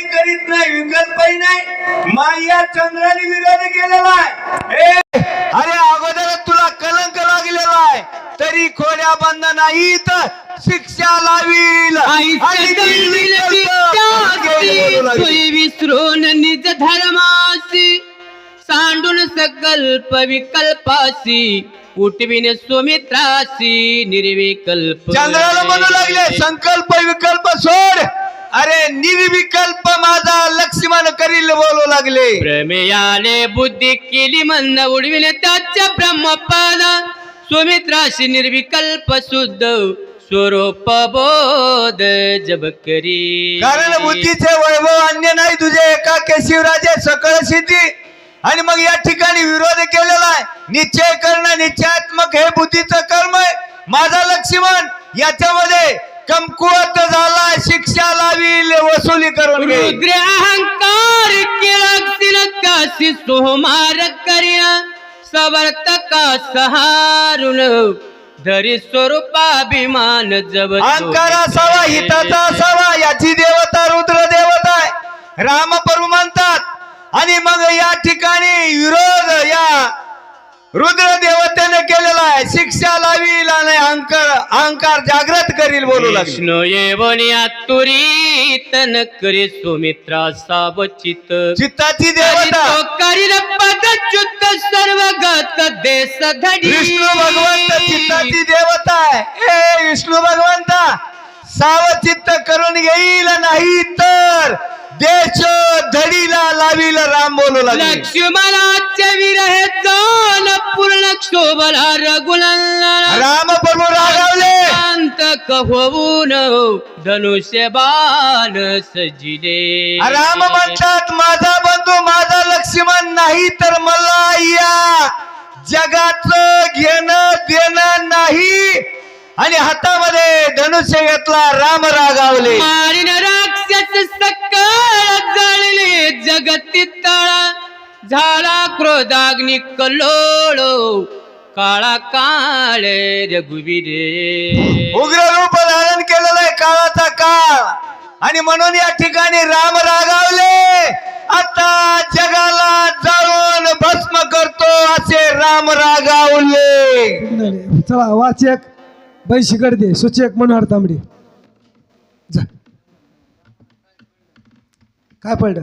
विचारही करीत नाही विकल्पही नाही. माया चंद्राने विरोध केलेला आहे. ए, अरे अगोदर तुला कलंक लागलेला आहे. तरी खोड्या बंद नाही तर शिक्षा लावील. विसरून निज धर्मासी. सांडून सकल्प विकल्पासी. उठविन सुमित्रासी. निर्विकल्प चंद्राला म्हणू लागले संकल्प विकल्प सोड. अरे निर्विकल्प माझा लक्ष्मण करील बोलू लागले. प्रमेयाने बुद्धी केली मंद उडविले त्याच्या ब्रह्मपद सुमित्राशी निर्विकल्प शुद्ध स्वरूप बोध जब करी. कारण बुद्धीचे वैभव अन्य नाही तुझे. एका केशिवराजे सकळ सिद्धी. आणि मग या ठिकाणी विरोध केलेला आहे. निश्चय करणं निश्चयात्मक हे बुद्धीचं कर्म आहे. माझा लक्ष्मण याच्यामध्ये कमकुवत झाला शिक्षा लावी वसुली करून रुद्र अहंकार केला सोमार करिया सवर्तका सहारुण धरी स्वरूपाभिमान जब अहंकार असावा हिताचा असावा याची देवता रुद्र देवता आहे. राम प्रभू म्हणतात आणि मग या ठिकाणी विरोध या रुद्र देवतेने केलेला आहे. शिक्षा लावील आणि अहंकार अहंकार जागृत करील बोलू लागले. विष्णू येवनिया तुरी तन करी सुमित्रा सावचित. चित्ताची देवता. करील पदच्युत सर्वगत देश धडी विष्णू भगवंत चित्ताची देवता आहे. ए विष्णू भगवंता सावचित्त करून घेईल नाही तर देश धडीला लावील राम बोलू लागले. लक्ष्मणाचे विरहे जान पूर्ण क्षोभला रघुनंदन. राम प्रभू रागावले. शांत होऊन धनुष्य बाण सजिले. राम म्हणतात माझा बंधू माझा लक्ष्मण नाही तर मला या जगाचं घेणं देणं नाही. आणि हातामध्ये धनुष्य घेतला राम रागावले. मारिन राक्षस जगती तळा झाला क्रोधाग्नी कल्लोळ काळा काळे रघुवीरे. उग्र रूप धारण केलेलं आहे काळाचा काळ. आणि म्हणून या ठिकाणी राम रागावले. आता जगाला जाळून भस्म करतो असे राम रागावले. नाही. चला वाचक बैशीकडे दे सूचक मनोहर तांबडे जा. काय पडलं?